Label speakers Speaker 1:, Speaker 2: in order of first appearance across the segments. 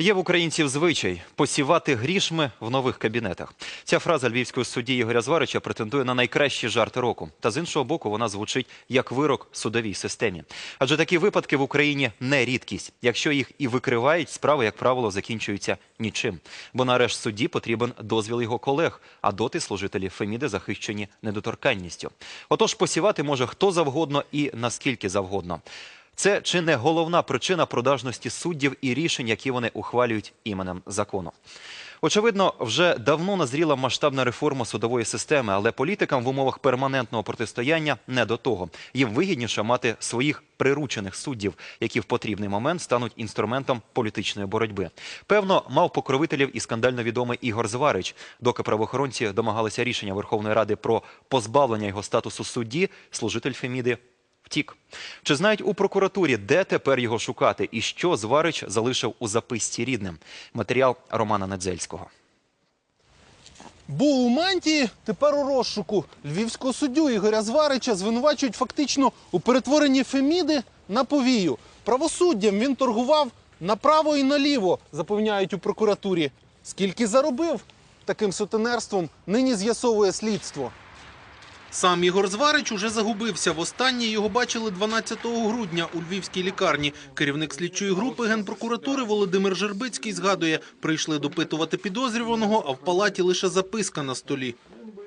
Speaker 1: Є в українців звичай посівати грішми в нових кабінетах. Ця фраза львівського судді Ігоря Зварича претендує на найкращі жарти року. Та з іншого боку, вона звучить як вирок судовій системі. Адже такі випадки в Україні не рідкість. Якщо їх і викривають, справи, як правило, закінчуються нічим. Бо на арешт судді потрібен дозвіл його колег, а доти служителі Феміди захищені недоторканністю. Отож, посівати може хто завгодно і наскільки завгодно. Це чи не головна причина продажності суддів і рішень, які вони ухвалюють іменем закону. Очевидно, вже давно назріла масштабна реформа судової системи, але політикам в умовах перманентного протистояння не до того. Їм вигідніше мати своїх приручених суддів, які в потрібний момент стануть інструментом політичної боротьби. Певно, мав покровителів і скандально відомий Ігор Зварич. Доки правоохоронці домагалися рішення Верховної Ради про позбавлення його статусу судді, служитель Феміди втік. Чи знають у прокуратурі, де тепер його шукати і що Зварич залишив у записці рідним? Матеріал Романа Недзельського.
Speaker 2: Був у мантії, тепер у розшуку. Львівського суддю Ігоря Зварича звинувачують фактично у перетворенні Феміди на повію. Правосуддям він торгував направо і наліво, запевняють у прокуратурі. Скільки заробив таким сутенерством, нині з'ясовує слідство. Сам Ігор Зварич уже загубився. Востаннє його бачили 12 грудня у львівській лікарні. Керівник слідчої групи генпрокуратури Володимир Жербицький згадує, прийшли допитувати підозрюваного, а в палаті лише записка на столі.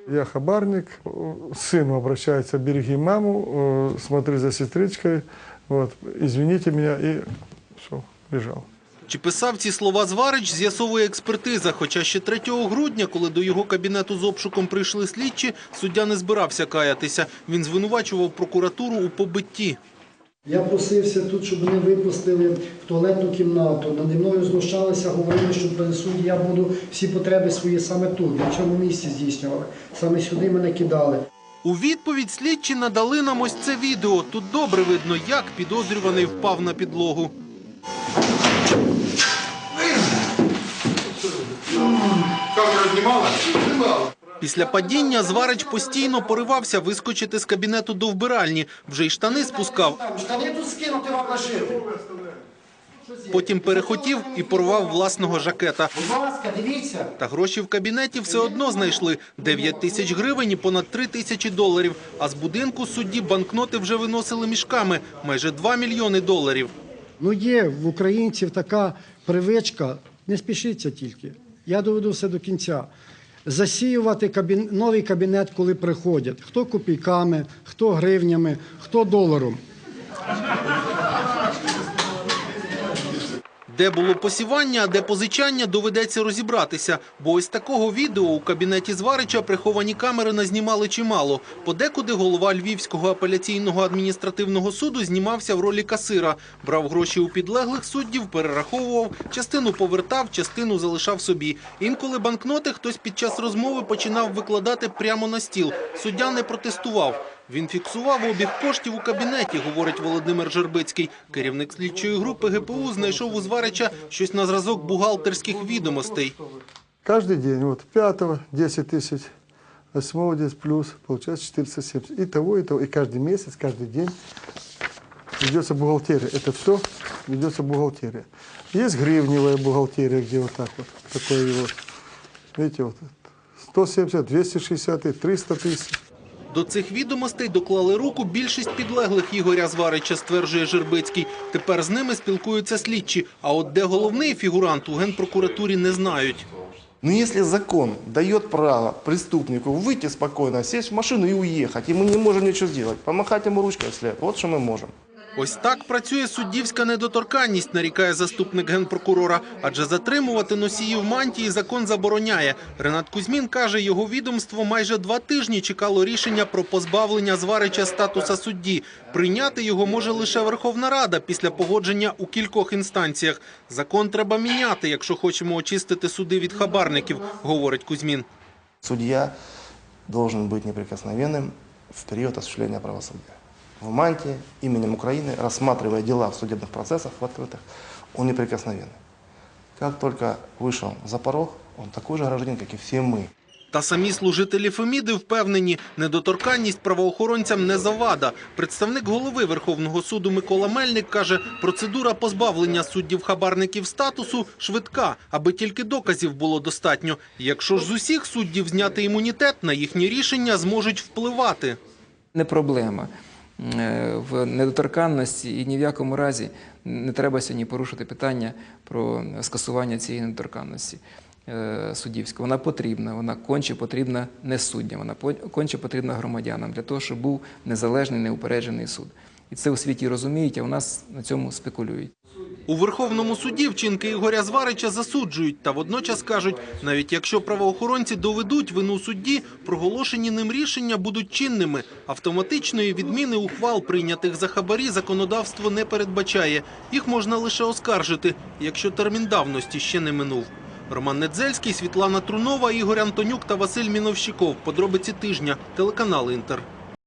Speaker 3: Я хабарник, э, сыну обращается, береги маму, э, смотри за сестричкой, вот, извините меня, и все, бежал.
Speaker 2: Чи писав ці слова Зварич, з'ясовує експертиза. Хоча ще 3 грудня, коли до його кабінету з обшуком прийшли слідчі, суддя не збирався каятися. Він звинувачував прокуратуру у побитті.
Speaker 4: Я просився тут, щоб мене випустили в туалетну кімнату. Наді мною знущалися, говорили, що при суді я буду всі потреби свої саме тут, на цьому місці здійснювали. Саме сюди мене кидали.
Speaker 2: У відповідь слідчі надали нам ось це відео. Тут добре видно, як підозрюваний впав на підлогу. Після падіння Зварич постійно поривався вискочити з кабінету до вбиральні. Вже й штани спускав,
Speaker 4: Штани тут скинути вам нашив.
Speaker 2: потім перехотів і порвав власного жакета.
Speaker 4: Будь ласка, дивіться.
Speaker 2: Та гроші в кабінеті все одно знайшли 9 тисяч гривень і понад 3 тисячі доларів. А з будинку судді банкноти вже виносили мішками майже 2 мільйони доларів.
Speaker 4: Ну є в українців така привичка, не спішіться тільки. Я доведу все до кінця. Засіювати кабін... новий кабінет, коли приходять. Хто копійками, хто гривнями, хто доларом.
Speaker 2: Де було посівання, а де позичання, доведеться розібратися. Бо ось такого відео у кабінеті Зварича приховані камери назнімали чимало. Подекуди голова Львівського апеляційного адміністративного суду знімався в ролі касира. Брав гроші у підлеглих суддів, перераховував, частину повертав, частину залишав собі. Інколи банкноти хтось під час розмови починав викладати прямо на стіл. Суддя не протестував. Він фіксував обіг коштів у кабінеті, говорить Володимир Жербицький. Керівник слідчої групи ГПУ знайшов у Зварича щось на зразок бухгалтерських відомостей.
Speaker 3: Каждый день, вот, 5 10 тысяч, 8 10 плюс, получается 470. И того, и того, и каждый месяц, каждый день ведется бухгалтерия. Это все ведется бухгалтерия. Есть гривневая бухгалтерия, где вот так вот, такое вот, видите, вот, 170, 260, и 300 тысяч.
Speaker 2: До цих відомостей доклали руку більшість підлеглих Ігоря Зварича, стверджує Жербицький. Тепер з ними спілкуються слідчі. А от де головний фігурант у генпрокуратурі не знають.
Speaker 5: Но если закон дает право преступнику выйти спокойно, сесть в машину и уехать, и мы не можем ничего сделать, помахать ему ручкой вслед, вот что мы можем.
Speaker 2: Ось так працює суддівська недоторканність, нарікає заступник генпрокурора. Адже затримувати носіїв мантії закон забороняє. Ренат Кузьмін каже, його відомство майже два тижні чекало рішення про позбавлення зварича статуса судді. Прийняти його може лише Верховна Рада після погодження у кількох інстанціях. Закон треба міняти, якщо хочемо очистити суди від хабарників, говорить Кузьмін.
Speaker 5: Судья должен быть неприкосновенным в период осуществления правосудия В мантии именем Украины, рассматривая дела в судебных процессах в открытых, он неприкосновенный. Как только вышел за порог, он такой же гражданин, как и все мы.
Speaker 2: Та самі служителі Феміди впевнені, недоторканність правоохоронцям не завада. Представник голови Верховного суду Микола Мельник каже, процедура позбавлення суддів-хабарників статусу швидка, аби тільки доказів було достатньо. Якщо ж з усіх суддів зняти імунітет, на їхні рішення зможуть впливати.
Speaker 6: не проблема е, в недоторканності і ні в якому разі не треба сьогодні порушити питання про скасування цієї недоторканності е, суддівської. Вона потрібна, вона конче потрібна не суддям, вона конче потрібна громадянам для того, щоб був незалежний, неупереджений суд. І це у світі розуміють, а у нас на цьому спекулюють.
Speaker 2: У Верховному суді вчинки Ігоря Зварича засуджують та водночас кажуть, навіть якщо правоохоронці доведуть вину судді, проголошені ним рішення будуть чинними. Автоматичної відміни ухвал, прийнятих за хабарі, законодавство не передбачає. Їх можна лише оскаржити, якщо термін давності ще не минув. Роман Недзельський, Світлана Трунова, Ігор Антонюк та Василь Міновщиков. Подробиці тижня. Телеканал Інтер.